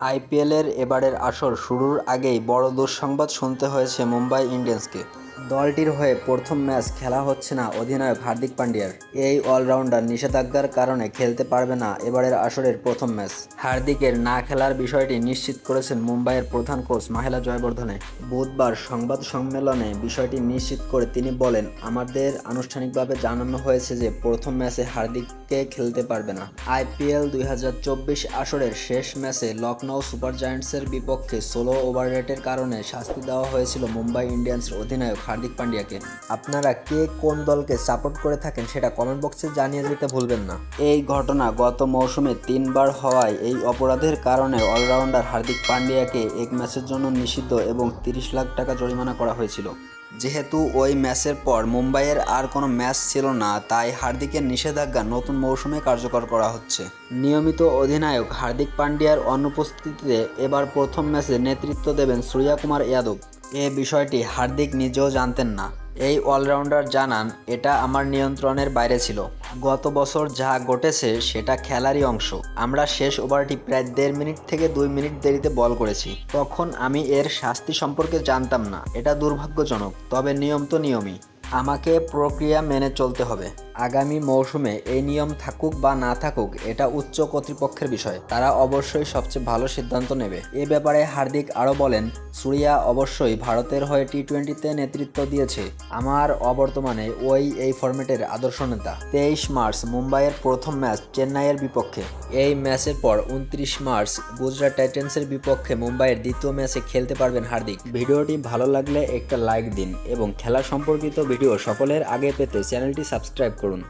আইপিএলের এবারের আসর শুরুর আগেই বড় দুঃসংবাদ শুনতে হয়েছে মুম্বাই ইন্ডিয়ান্সকে। দলটির হয়ে প্রথম ম্যাচ খেলা হচ্ছে না অধিনায়ক হার্দিক পান্ডিয়ার। এই অলরাউন্ডার নিষেধাজ্ঞার কারণে খেলতে পারবে না এবারের আসরের প্রথম ম্যাচ। হার্দিকের না খেলার বিষয়টি নিশ্চিত করেছেন মুম্বাইয়ের প্রধান কোচ মাহেলা জয়বর্ধনে। বুধবার সংবাদ সম্মেলনে বিষয়টি নিশ্চিত করে তিনি বলেন, আমাদের আনুষ্ঠানিকভাবে জানানো হয়েছে যে প্রথম ম্যাচে হার্দিককে খেলতে পারবে না। আইপিএল দুই হাজার চব্বিশ আসরের শেষ ম্যাচে লখনৌ সুপার জায়ান্টসের বিপক্ষে ষোলো ওভার রেটের কারণে শাস্তি দেওয়া হয়েছিল মুম্বাই ইন্ডিয়ান্সের অধিনায়ক হার্দিক পান্ডিয়াকে। আপনারা কে কোন দলকে সাপোর্ট করে থাকেন সেটা কমেন্ট বক্সে জানিয়ে দিতে ভুলবেন না। এই ঘটনা গত মৌসুমে তিনবার হওয়ায় এই অপরাধের কারণে অলরাউন্ডার হার্দিক পান্ডিয়াকে এক ম্যাচের জন্য নিষিদ্ধ এবং তিরিশ লাখ টাকা জরিমানা করা হয়েছিল। যেহেতু ওই ম্যাচের পর মুম্বাইয়ের আর কোনো ম্যাচ ছিল না, তাই হার্দিকের নিষেধাজ্ঞা নতুন মৌসুমে কার্যকর করা হচ্ছে। নিয়মিত অধিনায়ক হার্দিক পান্ডিয়ার অনুপস্থিতিতে এবার প্রথম ম্যাচে নেতৃত্ব দেবেন সূর্যা কুমার যাদব। এ বিষয়টি হার্দিক নিজেও জানতেন না। এই অলরাউন্ডার জানান, এটা আমার নিয়ন্ত্রণের বাইরে ছিল। গত বছর যা ঘটেছে সেটা খেলারই অংশ। আমরা শেষ ওভারটি প্রায় দেড় মিনিট থেকে দুই মিনিট দেরিতে বল করেছি। তখন আমি এর শাস্তি সম্পর্কে জানতাম না। এটা দুর্ভাগ্যজনক, তবে নিয়ম তো নিয়মই। আমাকে প্রক্রিয়া মেনে চলতে হবে। আগামী মৌসুমে এই নিয়ম থাকুক বা না থাকুক, এটা উচ্চ কর্তৃপক্ষের বিষয়। তারা অবশ্যই সবচেয়ে ভালো সিদ্ধান্ত নেবে। এ ব্যাপারে হার্দিক আরও বলেন, সুরিয়া অবশ্যই ভারতের হয়ে টি টোয়েন্টিতে নেতৃত্ব দিয়েছে। আমার অবর্তমানে ওই এই ফরম্যাটের আদর্শ নেতা। তেইশ মার্চ মুম্বাইয়ের প্রথম ম্যাচ চেন্নাইয়ের বিপক্ষে। এই ম্যাচের পর উনত্রিশ মার্চ গুজরাট টাইটেন্সের বিপক্ষে মুম্বাইয়ের দ্বিতীয় ম্যাচে খেলতে পারবেন হার্দিক। ভিডিওটি ভালো লাগলে একটা লাইক দিন এবং খেলা সম্পর্কিত ভিডিও সকলের আগে পেতে চ্যানেলটি সাবস্ক্রাইব করুন।